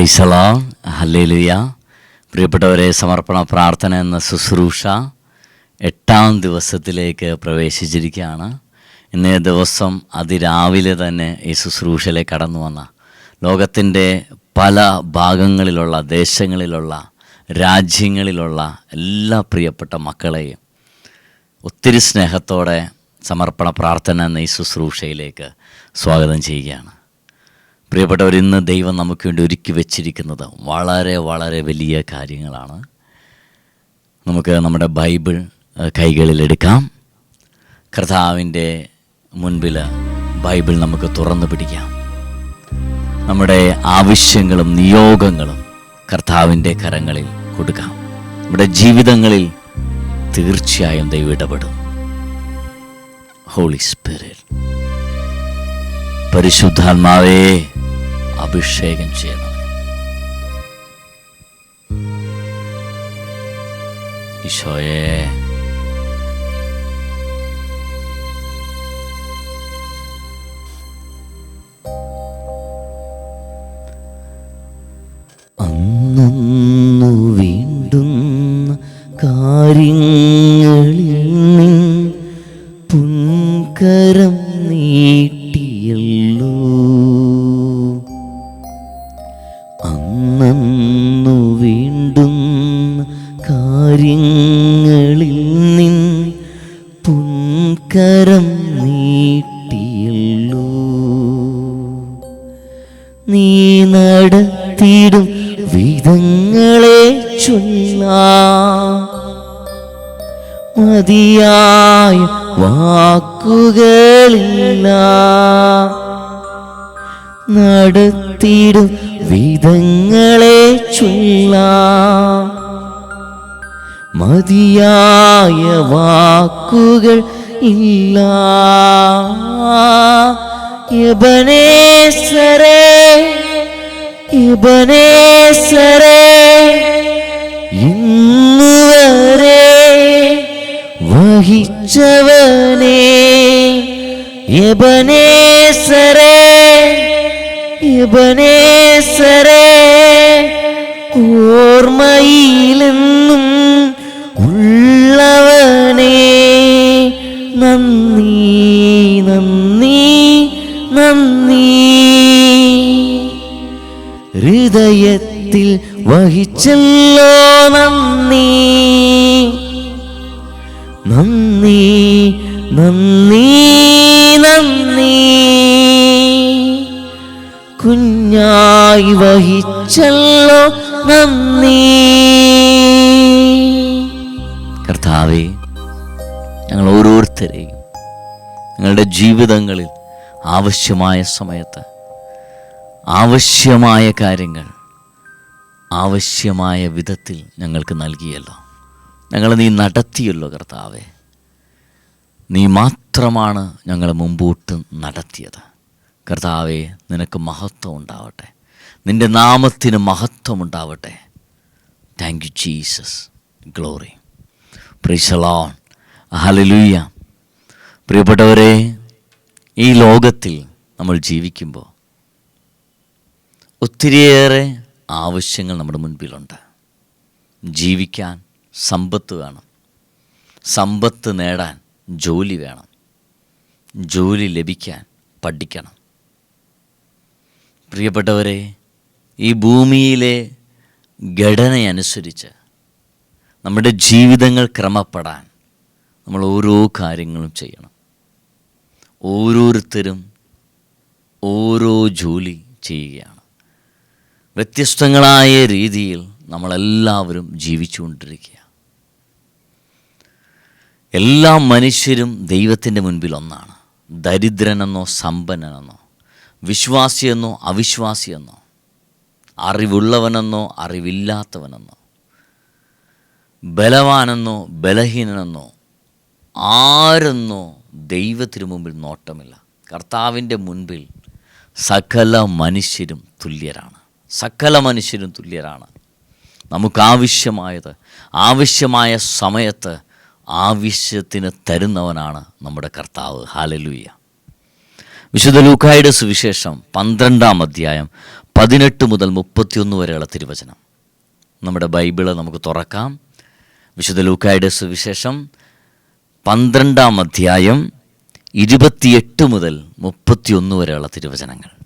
പ്രീസലോ hallelujah പ്രിയപ്പെട്ടവരെ സമർപ്പണ പ്രാർത്ഥന എന്ന ശുശ്രൂഷ എട്ടാം ദിവസത്തിലേക്ക് പ്രവേശിച്ചിരിക്കുകയാണ്. ഇന്നേ ദിവസം അതിരാവിലെ തന്നെ ഈ ശുശ്രൂഷയിലേക്ക് കടന്നു വന്ന. ലോകത്തിന്റെ പല ഭാഗങ്ങളിലുള്ള ദേശങ്ങളിലുള്ള രാജ്യങ്ങളിലുള്ള എല്ലാ പ്രിയപ്പെട്ട മക്കളെയും ഒത്തിരി സ്നേഹത്തോടെ സമർപ്പണ പ്രാർത്ഥന എന്ന ഈ ശുശ്രൂഷയിലേക്ക് സ്വാഗതം ചെയ്യുകയാണ്. പ്രിയപ്പെട്ടവർ ഇന്ന് ദൈവം നമുക്ക് വേണ്ടി ഒരുക്കി വെച്ചിരിക്കുന്നത് വളരെ വളരെ വലിയ കാര്യങ്ങളാണ്. നമുക്ക് നമ്മുടെ ബൈബിൾ കൈകളിലെടുക്കാം കർത്താവിന്റെ മുൻപിൽ ബൈബിൾ നമുക്ക് തുറന്നു പിടിക്കാം. നമ്മുടെ ആവശ്യങ്ങളും നിയോഗങ്ങളും കർത്താവിന്റെ കരങ്ങളിൽ കൊടുക്കാം. നമ്മുടെ ജീവിതങ്ങളിൽ തീർച്ചയായും ദൈവം ഇടപെടും. ഹോളി സ്പിരിറ്റ് പരിശുദ്ധാത്മാവേ അഭിഷേകം ചെയ്യണം. ഈശോയെ നീട്ടിയല്ലോ നീ നടത്തിയിടും വിധങ്ങളെ ചൊല്ലാ. മതിയായ വാക്കുകളില്ല. നടത്തിയിടും വിധങ്ങളെ ചൊല്ല. മതിയായ വാക്കുകൾ ഇല്ല. യബനേശ്വരേ ഇന്നുവരെ വഹിച്ചവനേ. യബനേശ്വരേ യബനേശ്വരേ ഹൃദയത്തിൽ വഹിച്ചല്ലോ നന്ദി. നന്ദി നന്ദി നന്ദി. കുഞ്ഞായി വഹിച്ചല്ലോ നന്ദി. കർത്താവേ ഞങ്ങൾ ഓരോരുത്തരെയും ഞങ്ങളുടെ ജീവിതങ്ങളിൽ ആവശ്യമായ സമയത്ത് ആവശ്യമായ കാര്യങ്ങൾ ആവശ്യമായ വിധത്തിൽ ഞങ്ങൾക്ക് നൽകിയല്ലോ. ഞങ്ങൾ നീ നടത്തിയല്ലോ കർത്താവേ. നീ മാത്രമാണ് ഞങ്ങളെ മുമ്പോട്ട് നടത്തിയത്. കർത്താവെ നിനക്ക് മഹത്വം ഉണ്ടാവട്ടെ. നിന്റെ നാമത്തിന് മഹത്വം ഉണ്ടാവട്ടെ. താങ്ക് യു ജീസസ് ഗ്ലോറി പ്രിസലോൺ ഹലലൂയ പ്രിയപ്പെട്ടവരെ ഈ ലോകത്തിൽ നമ്മൾ ജീവിക്കുമ്പോൾ ഒത്തിരിയേറെ ആവശ്യങ്ങൾ നമ്മുടെ മുൻപിലുണ്ട്. ജീവിക്കാൻ സമ്പത്ത് വേണം. സമ്പത്ത് നേടാൻ ജോലി വേണം. ജോലി ലഭിക്കാൻ പഠിക്കണം. പ്രിയപ്പെട്ടവരെ ഈ ഭൂമിയിലെ ഘടനയനുസരിച്ച് നമ്മുടെ ജീവിതങ്ങൾ ക്രമപ്പെടാൻ നമ്മൾ ഓരോ കാര്യങ്ങളും ചെയ്യണം. ഓരോരുത്തരും ഓരോ ജോലി ചെയ്യുകയാണ്. വ്യത്യസ്തങ്ങളായ രീതിയിൽ നമ്മളെല്ലാവരും ജീവിച്ചുകൊണ്ടിരിക്കുക എല്ലാ മനുഷ്യരും ദൈവത്തിന്റെ മുൻപിൽ ഒന്നാണ് ദരിദ്രനെന്നോ സമ്പന്നനെന്നോ വിശ്വാസിയെന്നോ അവിശ്വാസിയെന്നോ അറിവുള്ളവനെന്നോ അറിവില്ലാത്തവനെന്നോ ബലവാനെന്നോ ബലഹീനനെന്നോ ആരെന്നോ ദൈവത്തിനു മുമ്പിൽ നോട്ടമില്ല. കർത്താവിന്റെ മുൻപിൽ സകല മനുഷ്യരും തുല്യരാണ്. സകല മനുഷ്യരും തുല്യരാണ്. നമുക്കാവശ്യമായത് ആവശ്യമായ സമയത്ത് ആവശ്യത്തിന് തരുന്നവനാണ് നമ്മുടെ കർത്താവ്. ഹാലലൂയ വിശുദ്ധ ലൂക്കായുടെ സുവിശേഷം പന്ത്രണ്ടാം അധ്യായം പതിനെട്ട് മുതൽ മുപ്പത്തിയൊന്ന് വരെയുള്ള തിരുവചനം. നമ്മുടെ ബൈബിൾ നമുക്ക് തുറക്കാം. വിശുദ്ധ ലൂക്കായുടെ സുവിശേഷം പന്ത്രണ്ടാം അധ്യായം ഇരുപത്തിയെട്ട് മുതൽ മുപ്പത്തിയൊന്ന് വരെയുള്ള തിരുവചനങ്ങൾ.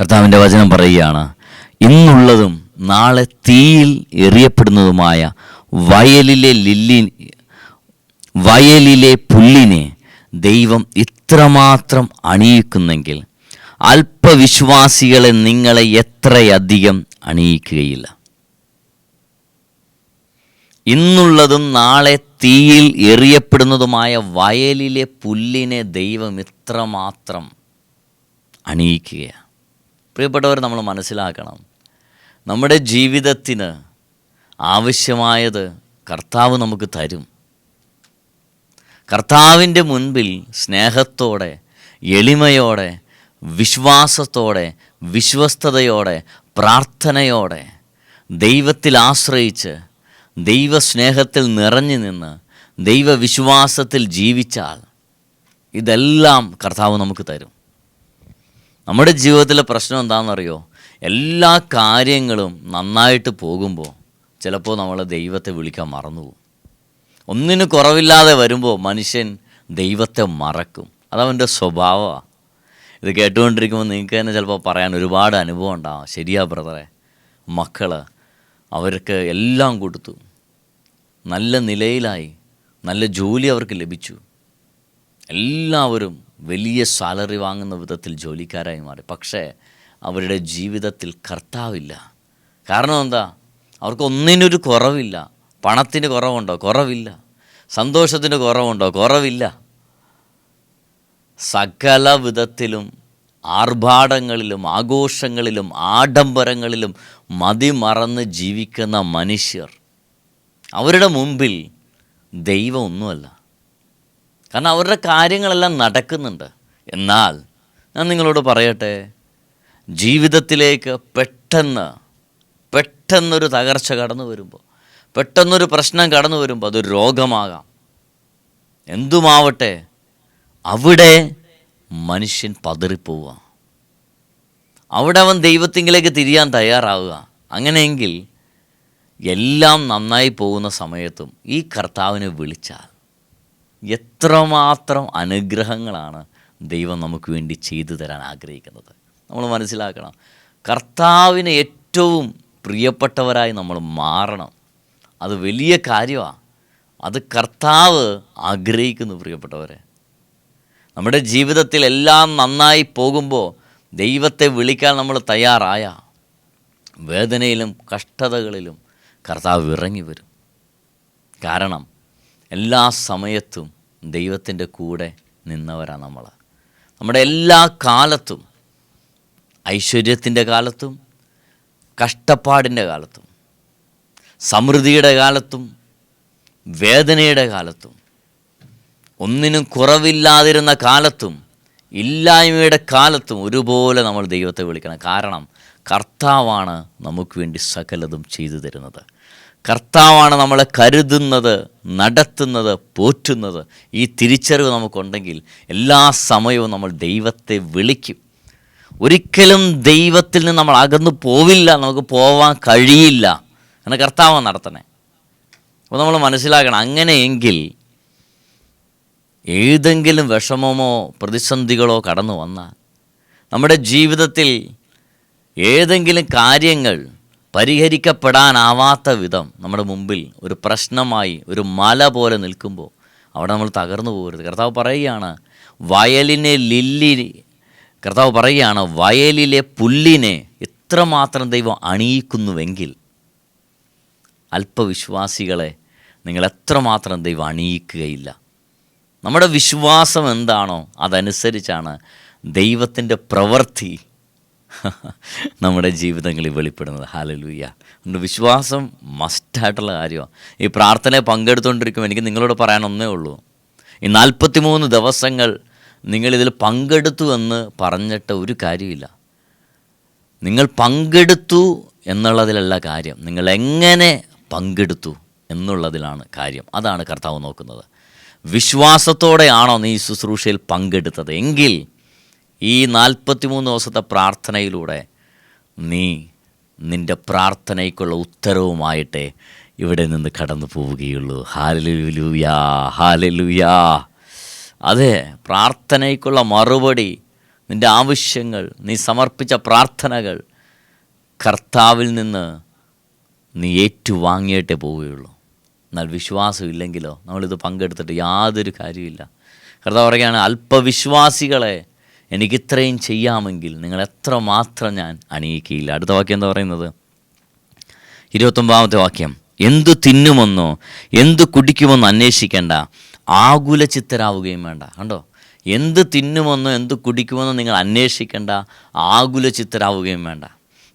കർത്താവിന്റെ വചനം പറയുകയാണ് ഇന്നുള്ളതും നാളെ തീയിൽ എറിയപ്പെടുന്നതുമായ വയലിലെ ലില്ലി വയലിലെ പുല്ലിനെ ദൈവം ഇത്രമാത്രം അണിയിക്കുന്നെങ്കിൽ അല്പവിശ്വാസികളെ നിങ്ങളെ എത്രയധികം അണിയിക്കുകയില്ല. ഇന്നുള്ളതും നാളെ തീയിൽ എറിയപ്പെടുന്നതുമായ വയലിലെ പുല്ലിനെ ദൈവം ഇത്രമാത്രം അണിയിക്കുകയാണ്. പ്രിയപ്പെട്ടവർ നമ്മൾ മനസ്സിലാക്കണം. നമ്മുടെ ജീവിതത്തിന് ആവശ്യമായത് കർത്താവ് നമുക്ക് തരും. കർത്താവിന്റെ മുൻപിൽ സ്നേഹത്തോടെ എളിമയോടെ വിശ്വാസത്തോടെ വിശ്വസ്തതയോടെ പ്രാർത്ഥനയോടെ ദൈവത്തിൽ ആശ്രയിച്ച് ദൈവസ്നേഹത്തിൽ നിറഞ്ഞു നിന്ന് ദൈവവിശ്വാസത്തിൽ ജീവിച്ചാൽ ഇതെല്ലാം കർത്താവ് നമുക്ക് തരും. നമ്മുടെ ജീവിതത്തിലെ പ്രശ്നം എന്താണെന്നറിയോ? എല്ലാ കാര്യങ്ങളും നന്നായിട്ട് പോകുമ്പോൾ ചിലപ്പോൾ നമ്മൾ ദൈവത്തെ വിളിക്കാൻ മറന്നുപോകും. ഒന്നിനു കുറവില്ലാതെ വരുമ്പോൾ മനുഷ്യൻ ദൈവത്തെ മറക്കും. അതവന്റെ സ്വഭാവമാണ് ഇത് കേട്ടുകൊണ്ടിരിക്കുമ്പോൾ നിങ്ങൾക്ക് തന്നെ ചിലപ്പോൾ പറയാൻ ഒരുപാട് അനുഭവം ഉണ്ടാവും ശരിയാ ബ്രദറെ മക്കൾ അവർക്ക് എല്ലാം കൊടുത്തു. നല്ല നിലയിലായി. നല്ല ജോലി അവർക്ക് ലഭിച്ചു. എല്ലാവരും വലിയ സാലറി വാങ്ങുന്ന വിധത്തിൽ ജോലിക്കാരായി മാറി. പക്ഷേ അവരുടെ ജീവിതത്തിൽ കർത്താവില്ല. കാരണം എന്താ? അവർക്ക് ഒന്നിനൊരു കുറവില്ല. പണത്തിന് കുറവുണ്ടോ? കുറവില്ല. സന്തോഷത്തിന് കുറവുണ്ടോ? കുറവില്ല. സകല വിധത്തിലും ആർഭാടങ്ങളിലും ആഘോഷങ്ങളിലും ആഡംബരങ്ങളിലും മതിമറന്ന് ജീവിക്കുന്ന മനുഷ്യർ അവരുടെ മുമ്പിൽ ദൈവം ഒന്നുമല്ല കാരണം അവരുടെ കാര്യങ്ങളെല്ലാം നടക്കുന്നുണ്ട്. എന്നാൽ ഞാൻ നിങ്ങളോട് പറയട്ടെ ജീവിതത്തിലേക്ക് പെട്ടെന്ന് പെട്ടെന്നൊരു തകർച്ച കടന്നു വരുമ്പോൾ പെട്ടെന്നൊരു പ്രശ്നം കടന്നു വരുമ്പോൾ അതൊരു രോഗമാകാം. എന്തുമാവട്ടെ അവിടെ മനുഷ്യൻ പതറിപ്പോവുക അവിടെ അവൻ ദൈവത്തിങ്കിലേക്ക് തിരിയാൻ തയ്യാറാവുക. അങ്ങനെയെങ്കിൽ എല്ലാം നന്നായി പോകുന്ന സമയത്തും ഈ കർത്താവിനെ വിളിച്ചാൽ എത്രമാത്രം അനുഗ്രഹങ്ങളാണ് ദൈവം നമുക്ക് വേണ്ടി ചെയ്തു തരാൻ ആഗ്രഹിക്കുന്നത്. നമ്മൾ മനസ്സിലാക്കണം കർത്താവിന് ഏറ്റവും പ്രിയപ്പെട്ടവരായി നമ്മൾ മാറണം. അത് വലിയ കാര്യമാണ് അത് കർത്താവ് ആഗ്രഹിക്കുന്നു പ്രിയപ്പെട്ടവരെ. നമ്മുടെ ജീവിതത്തിൽ എല്ലാം നന്നായി പോകുമ്പോൾ ദൈവത്തെ വിളിക്കാൻ നമ്മൾ തയ്യാറായ വേദനയിലും കഷ്ടതകളിലും കർത്താവ് ഇറങ്ങി വരും. കാരണം എല്ലാ സമയത്തും ദൈവത്തിന്റെ കൂടെ നിന്നവരാണ് നമ്മൾ നമ്മുടെ എല്ലാ കാലത്തും ഐശ്വര്യത്തിന്റെ കാലത്തും കഷ്ടപ്പാടിന്റെ കാലത്തും സമൃദ്ധിയുടെ കാലത്തും വേദനയുടെ കാലത്തും ഒന്നിനും കുറവില്ലാതിരുന്ന കാലത്തും ഇല്ലായ്മയുടെ കാലത്തും ഒരുപോലെ നമ്മൾ ദൈവത്തെ വിളിക്കണം. കാരണം കർത്താവാണ് നമുക്ക് വേണ്ടി സകലതും ചെയ്തു തരുന്നത്. കർത്താവാണ് നമ്മളെ കരുതുന്നത് നടത്തുന്നത് പോറ്റുന്നത്. ഈ തിരിച്ചറിവ് നമുക്കുണ്ടെങ്കിൽ എല്ലാ സമയവും നമ്മൾ ദൈവത്തെ വിളിക്കും. ഒരിക്കലും ദൈവത്തിൽ നിന്ന് നമ്മൾ അകന്നു പോവില്ല നമുക്ക് പോവാൻ കഴിയില്ല. എന്ന കർത്താവ് നടത്തണേ. അപ്പോൾ നമ്മൾ മനസ്സിലാക്കണം അങ്ങനെയെങ്കിൽ ഏതെങ്കിലും വിഷമമോ പ്രതിസന്ധികളോ കടന്നു വന്നാൽ നമ്മുടെ ജീവിതത്തിൽ ഏതെങ്കിലും കാര്യങ്ങൾ പരിഹരിക്കപ്പെടാനാവാത്ത വിധം നമ്മുടെ മുമ്പിൽ ഒരു പ്രശ്നമായി ഒരു മല പോലെ നിൽക്കുമ്പോൾ അവിടെ നമ്മൾ തകർന്നു പോകരുത്. കർത്താവ് പറയുകയാണ് വയലിനെ ലില്ലി കർത്താവ് പറയുകയാണ് വയലിലെ പുല്ലിനെ ഇത്രമാത്രം ദൈവം അണിയിക്കുന്നുവെങ്കിൽ അല്പവിശ്വാസികളെ നിങ്ങൾ എത്രമാത്രം ദൈവം അണിയിക്കുകയില്ല. നമ്മുടെ വിശ്വാസം എന്താണോ അതനുസരിച്ചാണ് ദൈവത്തിന്റെ പ്രവൃത്തി നമ്മുടെ ജീവിതങ്ങളിൽ വെളിപ്പെടുന്നത്. ഹാലലൂയ നമ്മുടെ വിശ്വാസം മസ്റ്റായിട്ടുള്ള കാര്യമാണ് ഈ പ്രാർത്ഥനയെ പങ്കെടുത്തുകൊണ്ടിരിക്കുമ്പോൾ എനിക്ക് നിങ്ങളോട് പറയാൻ ഒന്നേ ഉള്ളൂ. ഈ നാൽപ്പത്തിമൂന്ന് ദിവസങ്ങൾ നിങ്ങളിതിൽ പങ്കെടുത്തു എന്ന് പറഞ്ഞിട്ട് ഒരു കാര്യമില്ല. നിങ്ങൾ പങ്കെടുത്തു എന്നുള്ളതിലല്ല കാര്യം. നിങ്ങൾ എങ്ങനെ പങ്കെടുത്തു എന്നുള്ളതിലാണ് കാര്യം. അതാണ് കർത്താവ് നോക്കുന്നത്. വിശ്വാസത്തോടെയാണോ നീ ശുശ്രൂഷയിൽ പങ്കെടുത്തത്? എങ്കിൽ ഈ നാൽപ്പത്തിമൂന്ന് ദിവസത്തെ പ്രാർത്ഥനയിലൂടെ നീ നിന്റെ പ്രാർത്ഥനയ്ക്കുള്ള ഉത്തരവുമായിട്ട് ഇവിടെ നിന്ന് കടന്നു പോവുകയുള്ളൂ. ഹാലലുയാ ഹാലലുയാ അതെ പ്രാർത്ഥനയ്ക്കുള്ള മറുപടി നിന്റെ ആവശ്യങ്ങൾ നീ സമർപ്പിച്ച പ്രാർത്ഥനകൾ കർത്താവിൽ നിന്ന് നീ ഏറ്റുവാങ്ങിയിട്ടേ പോവുകയുള്ളൂ. എന്നാൽ വിശ്വാസമില്ലെങ്കിലോ? നമ്മളിത് പങ്കെടുത്തിട്ട് യാതൊരു കാര്യമില്ല കർത്താവ് പറയുകയാണ് അല്പവിശ്വാസികളെ എനിക്കിത്രയും ചെയ്യാമെങ്കിൽ നിങ്ങൾ എത്ര മാത്രം ഞാൻ അണിയിക്കുകയില്ല അടുത്ത വാക്യം എന്താ പറയുന്നത്? ഇരുപത്തൊമ്പതാമത്തെ വാക്യം. എന്തു തിന്നുമെന്നോ എന്തു കുടിക്കുമെന്നോ അന്വേഷിക്കേണ്ട. ആകുല ചിത്തരാവുകയും വേണ്ട. കണ്ടോ? എന്ത് തിന്നുമെന്നോ എന്ത് കുടിക്കുമെന്നോ നിങ്ങൾ അന്വേഷിക്കേണ്ട. ആകുല ചിത്തരാവുകയും വേണ്ട.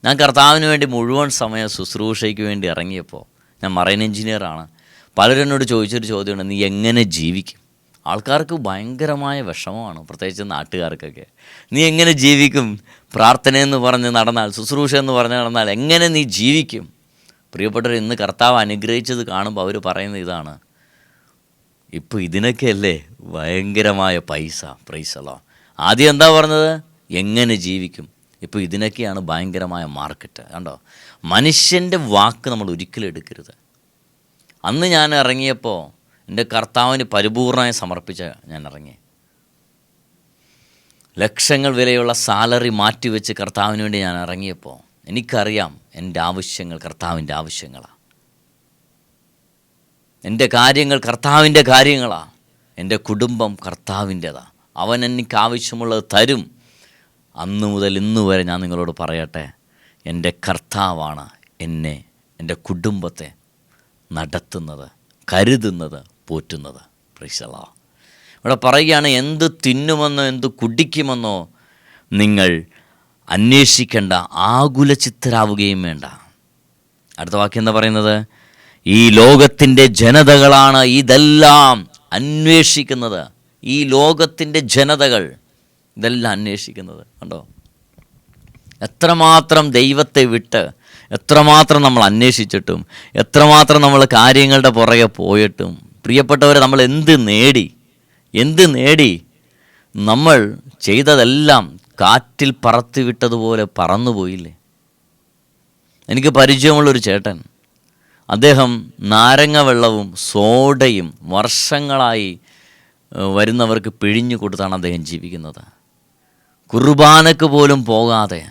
ഞാൻ കർത്താവിന് വേണ്ടി മുഴുവൻ സമയം ശുശ്രൂഷയ്ക്ക് വേണ്ടി ഇറങ്ങിയപ്പോൾ ഞാൻ മറൈൻ എഞ്ചിനീയറാണ്. പലരും എന്നോട് ചോദിച്ചൊരു ചോദ്യമുണ്ട് നീ എങ്ങനെ ജീവിക്കും? ആൾക്കാർക്ക് ഭയങ്കരമായ വിഷമമാണ് പ്രത്യേകിച്ച് നാട്ടുകാർക്കൊക്കെ. നീ എങ്ങനെ ജീവിക്കും? പ്രാർത്ഥനയെന്ന് പറഞ്ഞ് നടന്നാൽ ശുശ്രൂഷ എന്ന് പറഞ്ഞ് നടന്നാൽ എങ്ങനെ നീ ജീവിക്കും? പ്രിയപ്പെട്ടവർ ഇന്ന് കർത്താവ് അനുഗ്രഹിച്ചത് കാണുമ്പോൾ അവർ പറയുന്ന ഇതാണ്. ഇപ്പോൾ ഇതിനൊക്കെയല്ലേ ഭയങ്കരമായ പൈസ. പ്രൈസലോ ആദ്യം എന്താ പറഞ്ഞത്? എങ്ങനെ ജീവിക്കും? ഇപ്പോൾ ഇതിനൊക്കെയാണ് ഭയങ്കരമായ മാർക്കറ്റ്. കണ്ടോ? മനുഷ്യന്റെ വാക്ക് നമ്മൾ ഒരിക്കലും എടുക്കരുത്. അന്ന് ഞാൻ ഇറങ്ങിയപ്പോൾ എന്റെ കർത്താവിന് പരിപൂർണമായി സമർപ്പിച്ച ഞാൻ ഇറങ്ങി. ലക്ഷങ്ങൾ വിലയുള്ള സാലറി മാറ്റിവെച്ച് കർത്താവിന് വേണ്ടി ഞാൻ ഇറങ്ങിയപ്പോൾ എനിക്കറിയാം എന്റെ ആവശ്യങ്ങൾ കർത്താവിന്റെ ആവശ്യങ്ങളാണ് എന്റെ കാര്യങ്ങൾ കർത്താവിന്റെ കാര്യങ്ങളാണ് എന്റെ കുടുംബം കർത്താവിന്റെതാണ് അവൻ എനിക്ക് ആവശ്യമുള്ളത് തരും. അന്ന് മുതൽ ഇന്ന് വരെ ഞാൻ നിങ്ങളോട് പറയട്ടെ എന്റെ കർത്താവാണ് എന്നെ എന്റെ കുടുംബത്തെ നടത്തുന്നത് കരുതുന്നത് പോറ്റുന്നത്. പ്രിശല ഇവിടെ പറയുകയാണ് എന്ത് തിന്നുമെന്നോ എന്ത് കുടിക്കുമെന്നോ നിങ്ങൾ അന്വേഷിക്കേണ്ട ആകുല ചിത്രാവുകയും വേണ്ട. അടുത്ത വാക്യം എന്താ പറയുന്നത്? ഈ ലോകത്തിന്റെ ജനതകളാണ് ഇതെല്ലാം അന്വേഷിക്കുന്നത്. ഈ ലോകത്തിന്റെ ജനതകൾ ഇതെല്ലാം അന്വേഷിക്കുന്നത്. കണ്ടോ? എത്രമാത്രം ദൈവത്തെ വിട്ട് എത്രമാത്രം നമ്മൾ അന്വേഷിച്ചിട്ടും എത്രമാത്രം നമ്മൾ കാര്യങ്ങളുടെ പുറകെ പോയിട്ടും പ്രിയപ്പെട്ടവരെ നമ്മൾ എന്ത് നേടി? എന്ത് നേടി? നമ്മൾ ചെയ്തതെല്ലാം കാറ്റിൽ പറത്തി വിട്ടതുപോലെ പറന്നുപോയില്ലേ? എനിക്ക് പരിചയമുള്ളൊരു ചേട്ടൻ. അദ്ദേഹം നാരങ്ങ വെള്ളവും സോഡയും വർഷങ്ങളായി വരുന്നവർക്ക് പിഴിഞ്ഞു കൊടുത്താണ് അദ്ദേഹം ജീവിക്കുന്നത്. കുർബാനക്ക് പോലും പോകാതെ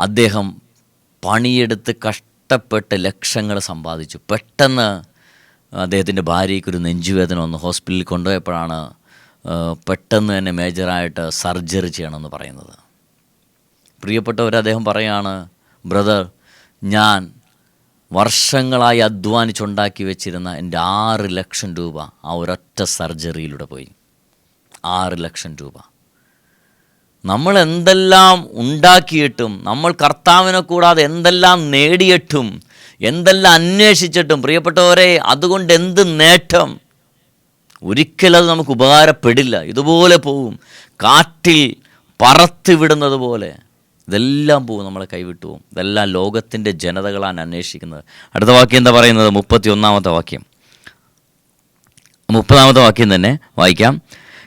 അദ്ദേഹം പണിയെടുത്ത് കഷ്ടപ്പെട്ട് ലക്ഷങ്ങൾ സമ്പാദിച്ചു. പെട്ടെന്ന് അദ്ദേഹത്തിന്റെ ഭാര്യയ്ക്കൊരു നെഞ്ചുവേദന വന്ന് ഹോസ്പിറ്റലിൽ കൊണ്ടുപോയപ്പോഴാണ് പെട്ടെന്ന് തന്നെ മേജറായിട്ട് സർജറി ചെയ്യണമെന്ന് പറയുന്നത്. പ്രിയപ്പെട്ടവർ അദ്ദേഹം പറയാണ് ബ്രദർ ഞാൻ വർഷങ്ങളായി അധ്വാനിച്ചുണ്ടാക്കി വെച്ചിരുന്ന എന്റെ ആറ് ലക്ഷം രൂപ ആ ഒരൊറ്റ സർജറിയിലൂടെ പോയി. ആറ് ലക്ഷം രൂപ. നമ്മൾ എന്തെല്ലാം ഉണ്ടാക്കിയിട്ടും നമ്മൾ കർത്താവിനെ കൂടാതെ എന്തെല്ലാം നേടിയിട്ടും എന്തെല്ലാം അന്വേഷിച്ചിട്ടും പ്രിയപ്പെട്ടവരെ അതുകൊണ്ട് എന്ത് നേട്ടം? ഒരിക്കലും അത് നമുക്ക് ഉപകാരപ്പെടില്ല. ഇതുപോലെ പോവും. കാറ്റിൽ പറത്തി വിടുന്നത് പോലെ. ഇതെല്ലാം പോവും നമ്മളെ കൈവിട്ടു പോവും. ഇതെല്ലാം ലോകത്തിന്റെ ജനതകളാണ് അന്വേഷിക്കുന്നത്. അടുത്ത വാക്യം എന്താ പറയുന്നത്? മുപ്പത്തി ഒന്നാമത്തെ വാക്യം. മുപ്പതാമത്തെ വാക്യം തന്നെ വായിക്കാം.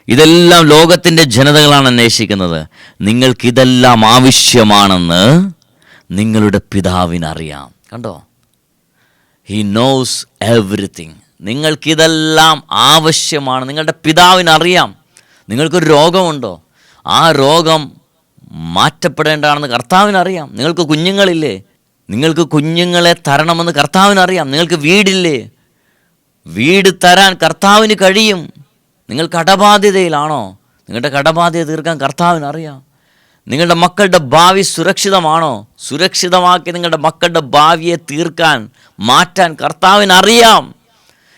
ഇതെല്ലാം ലോകത്തിന്റെ ജനതകളാണ് അന്വേഷിക്കുന്നത്. നിങ്ങൾക്കിതെല്ലാം ആവശ്യമാണെന്ന് നിങ്ങളുടെ പിതാവിനറിയാം. കണ്ടോ? ഹി നോസ് എവറിത്തിങ് നിങ്ങൾക്കിതെല്ലാം ആവശ്യമാണ്. നിങ്ങളുടെ പിതാവിനറിയാം. നിങ്ങൾക്കൊരു രോഗമുണ്ടോ? ആ രോഗം മാറ്റപ്പെടേണ്ടതാണെന്ന് കർത്താവിനറിയാം. നിങ്ങൾക്ക് കുഞ്ഞുങ്ങളില്ലേ? നിങ്ങൾക്ക് കുഞ്ഞുങ്ങളെ തരണമെന്ന് കർത്താവിനറിയാം. നിങ്ങൾക്ക് വീടില്ലേ? വീട് തരാൻ കർത്താവിന് കഴിയും. നിങ്ങൾ കടബാധ്യതയിലാണോ? നിങ്ങളുടെ കടബാധ്യത തീർക്കാൻ കർത്താവിനറിയാം. നിങ്ങളുടെ മക്കളുടെ ഭാവി സുരക്ഷിതമാണോ? സുരക്ഷിതമാക്കി നിങ്ങളുടെ മക്കളുടെ ഭാവിയെ തീർക്കാൻ മാറ്റാൻ കർത്താവിനറിയാം.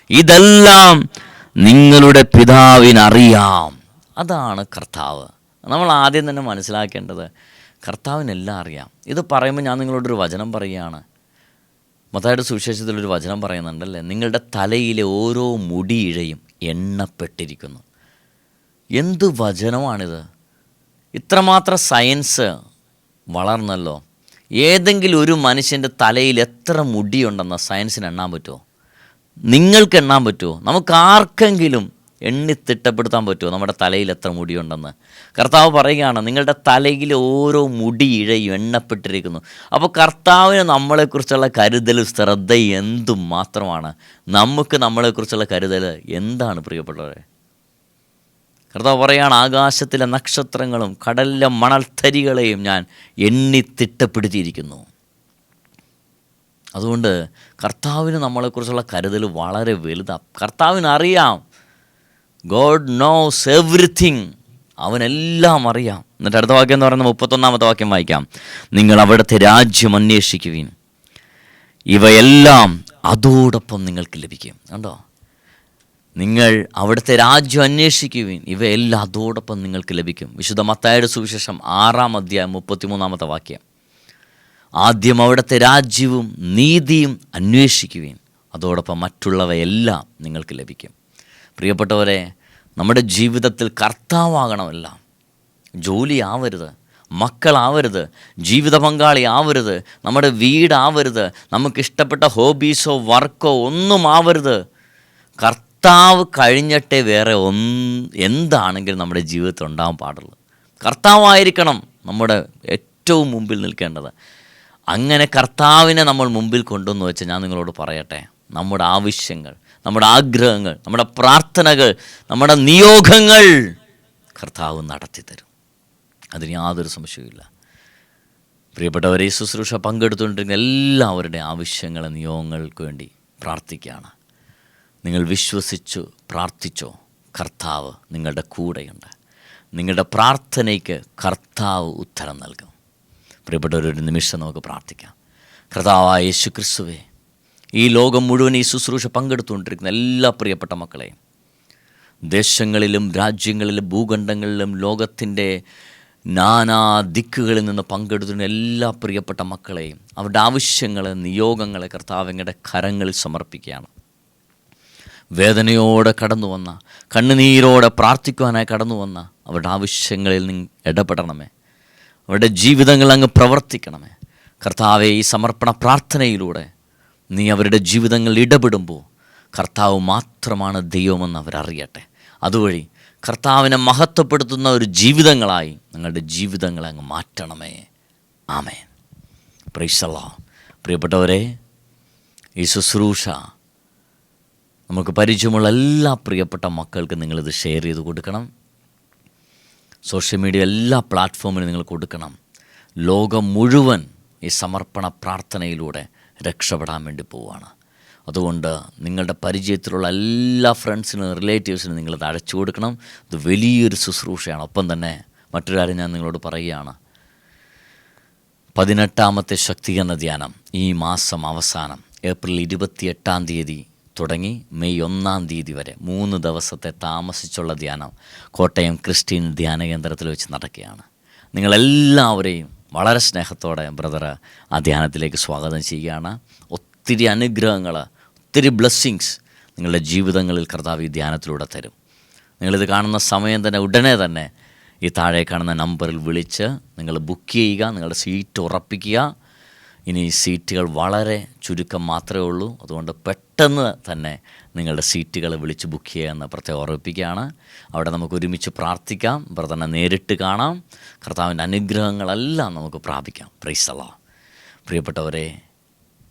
ഇതെല്ലാം നിങ്ങളുടെ പിതാവിനറിയാം. അതാണ് കർത്താവ്. നമ്മൾ ആദ്യം തന്നെ മനസ്സിലാക്കേണ്ടത് കർത്താവിനെല്ലാം അറിയാം. ഇത് പറയുമ്പോൾ ഞാൻ നിങ്ങളോടൊരു വചനം പറയുകയാണ്. മത്തായുടെ സുവിശേഷത്തിലൊരു വചനം പറയുന്നുണ്ടല്ലേ? നിങ്ങളുടെ തലയിലെ ഓരോ മുടിയിഴയും എണ്ണപ്പെട്ടിരിക്കുന്നു. എന്ത് വചനമാണിത്? ഇത്രമാത്രം സയൻസ് വളർന്നല്ലോ. ഏതെങ്കിലും ഒരു മനുഷ്യന്റെ തലയിൽ എത്ര മുടിയുണ്ടെന്ന് സയൻസിന് എണ്ണാൻ പറ്റുമോ? നിങ്ങൾക്ക് എണ്ണാൻ പറ്റുമോ? നമുക്ക് ആർക്കെങ്കിലും എണ്ണി തിട്ടപ്പെടുത്താൻ പറ്റുമോ? നമ്മുടെ തലയിൽ എത്ര മുടിയുണ്ടെന്ന്. കർത്താവ് പറയുകയാണ് നിങ്ങളുടെ തലയിൽ ഓരോ മുടി ഇഴയും എണ്ണപ്പെട്ടിരിക്കുന്നു. അപ്പോൾ കർത്താവിന് നമ്മളെക്കുറിച്ചുള്ള കരുതൽ ശ്രദ്ധ എന്തും മാത്രമാണ്. നമുക്ക് നമ്മളെക്കുറിച്ചുള്ള കരുതൽ എന്താണ് പ്രിയപ്പെട്ടവരെ? കർത്താവ് പറയാണ് ആകാശത്തിലെ നക്ഷത്രങ്ങളും കടലിലെ മണൽത്തരികളെയും ഞാൻ എണ്ണി തിട്ടപ്പെടുത്തിയിരിക്കുന്നു. അതുകൊണ്ട് കർത്താവിന് നമ്മളെക്കുറിച്ചുള്ള കരുതൽ വളരെ വലുതാണ് കർത്താവിന് അറിയാം ഗോഡ് നോസ് എവ്രിഥിങ് അവനെല്ലാം അറിയാം. എന്നിട്ട് അടുത്ത വാക്യം എന്ന് പറയുന്നത് മുപ്പത്തൊന്നാമത്തെ വാക്യം വായിക്കാം. നിങ്ങൾ അവിടുത്തെ രാജ്യം അന്വേഷിക്കുകയും ഇവയെല്ലാം അതോടൊപ്പം നിങ്ങൾക്ക് ലഭിക്കും. കണ്ടോ? നിങ്ങൾ അവിടുത്തെ രാജ്യം അന്വേഷിക്കുവിൻ. ഇവയെല്ലാം അതോടൊപ്പം നിങ്ങൾക്ക് ലഭിക്കും. വിശുദ്ധ മത്തായുടെ സുവിശേഷം ആറാം അധ്യായം മുപ്പത്തിമൂന്നാമത്തെ വാക്യം. ആദ്യം അവിടുത്തെ രാജ്യവും നീതിയും അന്വേഷിക്കുവിൻ. അതോടൊപ്പം മറ്റുള്ളവയെല്ലാം നിങ്ങൾക്ക് ലഭിക്കും. പ്രിയപ്പെട്ടവരെ നമ്മുടെ ജീവിതത്തിൽ കർത്താവാകണമല്ല. ജോലി ആവരുത് മക്കളാവരുത്. ജീവിത പങ്കാളി ആവരുത് നമ്മുടെ വീടാവരുത്. നമുക്കിഷ്ടപ്പെട്ട ഹോബീസോ വർക്കോ ഒന്നും ആവരുത് കർത്താവ് കഴിഞ്ഞിട്ടേ വേറെ ഒന്ന് എന്താണെങ്കിലും നമ്മുടെ ജീവിതത്തിൽ ഉണ്ടാകാൻ പാടുള്ളൂ. കർത്താവായിരിക്കണം നമ്മുടെ ഏറ്റവും മുമ്പിൽ നിൽക്കേണ്ടത്. അങ്ങനെ കർത്താവിനെ നമ്മൾ മുമ്പിൽ കൊണ്ടുവന്ന് വെച്ചാൽ ഞാൻ നിങ്ങളോട് പറയട്ടെ. നമ്മുടെ ആവശ്യങ്ങൾ നമ്മുടെ ആഗ്രഹങ്ങൾ നമ്മുടെ പ്രാർത്ഥനകൾ നമ്മുടെ നിയോഗങ്ങൾ കർത്താവ് നടത്തി തരും അതിന് യാതൊരു സംശയവുമില്ല. പ്രിയപ്പെട്ടവരെ ശുശ്രൂഷ പങ്കെടുത്തുകൊണ്ടിരിക്കുന്ന എല്ലാവരുടെയും ആവശ്യങ്ങളും നിയോഗങ്ങൾക്ക് വേണ്ടി പ്രാർത്ഥിക്കുകയാണ്. നിങ്ങൾ വിശ്വസിച്ചു പ്രാർത്ഥിച്ചോ കർത്താവ് നിങ്ങളുടെ കൂടെയുണ്ട്. നിങ്ങളുടെ പ്രാർത്ഥനയ്ക്ക് കർത്താവ് ഉത്തരം നൽകും. പ്രിയപ്പെട്ട ഒരു നിമിഷം നമുക്ക് പ്രാർത്ഥിക്കാം. കർത്താവായ യേശു ക്രിസ്തുവേ ഈ ലോകം മുഴുവൻ ഈ ശുശ്രൂഷ പങ്കെടുത്തുകൊണ്ടിരിക്കുന്ന എല്ലാ പ്രിയപ്പെട്ട മക്കളെയും ദേശങ്ങളിലും രാജ്യങ്ങളിലും ഭൂഖണ്ഡങ്ങളിലും ലോകത്തിന്റെ നാനാ ദിക്കുകളിൽ നിന്ന് പങ്കെടുത്തുന്ന എല്ലാ പ്രിയപ്പെട്ട മക്കളെയും അവരുടെ ആവശ്യങ്ങളെ നിയോഗങ്ങളെ കർത്താവിങ്ങളുടെ കരങ്ങളിൽ സമർപ്പിക്കുകയാണ്. വേദനയോടെ കടന്നു വന്ന കണ്ണുനീരോടെ പ്രാർത്ഥിക്കുവാനായി കടന്നു വന്ന അവരുടെ ആവശ്യങ്ങളിൽ നിങ്ങൾ ഇടപെടണമേ. അവരുടെ ജീവിതങ്ങൾ അങ്ങ് പ്രവർത്തിക്കണമേ. കർത്താവെ ഈ സമർപ്പണ പ്രാർത്ഥനയിലൂടെ നീ അവരുടെ ജീവിതങ്ങളിൽ ഇടപെടുമ്പോൾ കർത്താവ് മാത്രമാണ് ദൈവമെന്ന് അവരറിയട്ടെ. അതുവഴി കർത്താവിനെ മഹത്വപ്പെടുത്തുന്ന ഒരു ജീവിതങ്ങളായി നിങ്ങളുടെ ജീവിതങ്ങളെ അങ്ങ് മാറ്റണമേ. ആമേ പ്രൈസല്ല പ്രിയപ്പെട്ടവരെ ഈ ശുശ്രൂഷ നമുക്ക് പരിചയമുള്ള എല്ലാ പ്രിയപ്പെട്ട മക്കൾക്ക് നിങ്ങളിത് ഷെയർ ചെയ്ത് കൊടുക്കണം. സോഷ്യൽ മീഡിയ എല്ലാ പ്ലാറ്റ്ഫോമിലും നിങ്ങൾ കൊടുക്കണം. ലോകം മുഴുവൻ ഈ സമർപ്പണ പ്രാർത്ഥനയിലൂടെ രക്ഷപ്പെടാൻ വേണ്ടി പോവുകയാണ് അതുകൊണ്ട് നിങ്ങളുടെ പരിചയത്തിലുള്ള എല്ലാ ഫ്രണ്ട്സിനും റിലേറ്റീവ്സിനും നിങ്ങളിത് അടച്ചു കൊടുക്കണം. ഇത് വലിയൊരു ശുശ്രൂഷയാണ്. ഒപ്പം തന്നെ മറ്റൊരു കാര്യം ഞാൻ നിങ്ങളോട് പറയുകയാണ്. പതിനെട്ടാമത്തെ ശക്തീകരണ ധ്യാനം ഈ മാസം അവസാനം ഏപ്രിൽ ഇരുപത്തിയെട്ടാം തീയതി തുടങ്ങി മെയ് ഒന്നാം തീയതി വരെ മൂന്ന് ദിവസത്തെ താമസിച്ചുള്ള ധ്യാനം കോട്ടയം ക്രിസ്ത്യൻ ധ്യാന കേന്ദ്രത്തിൽ വെച്ച് നടക്കുകയാണ്. നിങ്ങളെല്ലാവരെയും വളരെ സ്നേഹത്തോടെ ബ്രദർ ആ ധ്യാനത്തിലേക്ക് സ്വാഗതം ചെയ്യുകയാണ്. ഒത്തിരി അനുഗ്രഹങ്ങൾ ഒത്തിരി ബ്ലെസ്സിങ്സ് നിങ്ങളുടെ ജീവിതങ്ങളിൽ കർത്താവ് ഈ ധ്യാനത്തിലൂടെ തരും. നിങ്ങളിത് കാണുന്ന സമയം തന്നെ ഉടനെ തന്നെ ഈ താഴെ കാണുന്ന നമ്പറിൽ വിളിച്ച് നിങ്ങൾ ബുക്ക് ചെയ്യുക നിങ്ങളുടെ സീറ്റ് ഉറപ്പിക്കുക. ഇനി സീറ്റുകൾ വളരെ ചുരുക്കം മാത്രമേ ഉള്ളൂ. അതുകൊണ്ട് പെട്ടെന്ന് തന്നെ നിങ്ങളുടെ സീറ്റുകൾ വിളിച്ച് ബുക്ക് ചെയ്യുക പ്രത്യേകം ഓർമ്മിപ്പിക്കുകയാണ്. അവിടെ നമുക്ക് ഒരുമിച്ച് പ്രാർത്ഥിക്കാം. ബ്രദറിനെ നേരിട്ട് കാണാം. കർത്താവിന്റെ അനുഗ്രഹങ്ങളെല്ലാം നമുക്ക് പ്രാപിക്കാം. പ്രൈസല പ്രിയപ്പെട്ടവരെ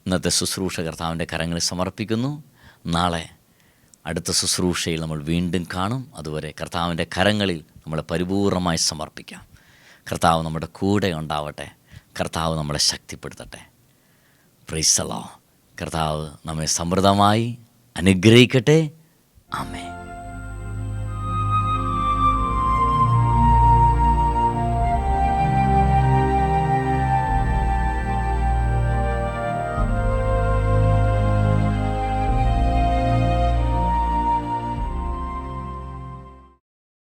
ഇന്നത്തെ ശുശ്രൂഷ കർത്താവിന്റെ കരങ്ങളിൽ സമർപ്പിക്കുന്നു. നാളെ അടുത്ത ശുശ്രൂഷയിൽ നമ്മൾ വീണ്ടും കാണും. അതുവരെ കർത്താവിന്റെ കരങ്ങളിൽ നമ്മളെ പരിപൂർണമായി സമർപ്പിക്കാം. കർത്താവ് നമ്മുടെ കൂടെ ഉണ്ടാവട്ടെ. കർത്താവ് നമ്മളെ ശക്തിപ്പെടുത്തട്ടെ. പ്രൈസലോ കർത്താവ് നമ്മെ സമൃദ്ധമായി അനുഗ്രഹിക്കട്ടെ. ആമേ